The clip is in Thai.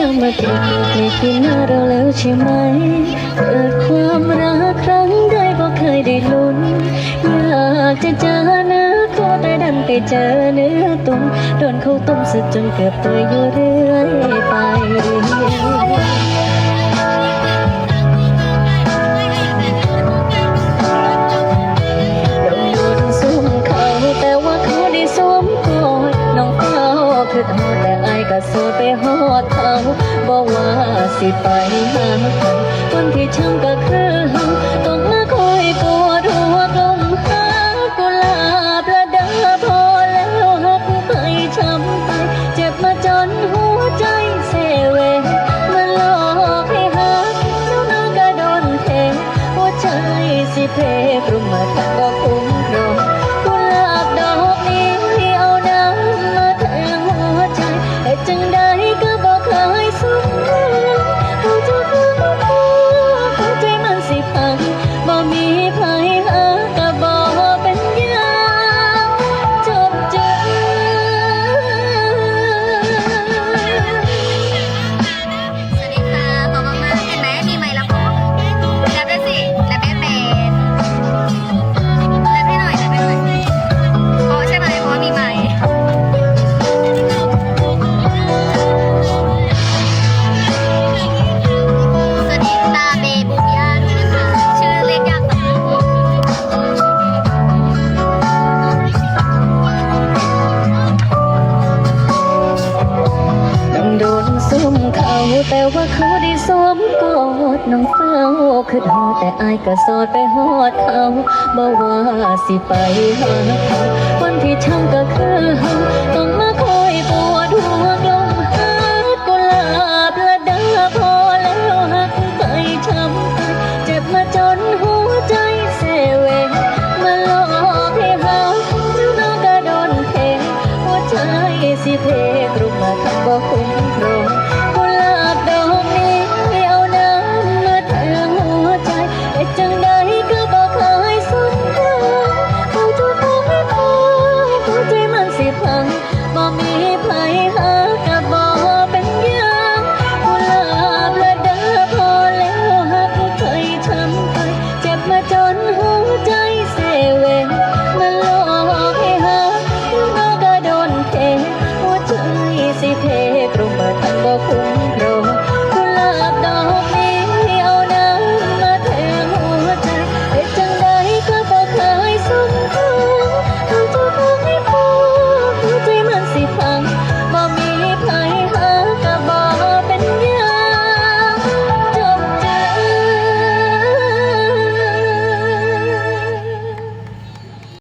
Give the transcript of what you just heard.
รมติไม่คิดหน้าเราแล้วใช่ไหม เกิดความรักครั้งใดก็เคยได้ลุ้น อยากจะเจอเนื้อคู่แต่ดันไปเจอเนื้อตุ้มโดนเขาต้มสุดจนเกือบเปื่อยอยู่เรื่อยไปดมดูทั้งซุ้มเขาแต่ว่าเขาได้สวมกอดน้องเขาคือทอดแต่ ก็สู้ไปหอดเขาบอกว่าสิไปหาใครคนที่ช้ำก็คือเขาต้อง ว่าเขาได้สวมกอดน้องเฝ้าคือทอแต่อายก็สอดไปหอดเขาบ่ว่าสิไปหาเขาวันที่ช้ำก็คือเขาต้องมา ใครหา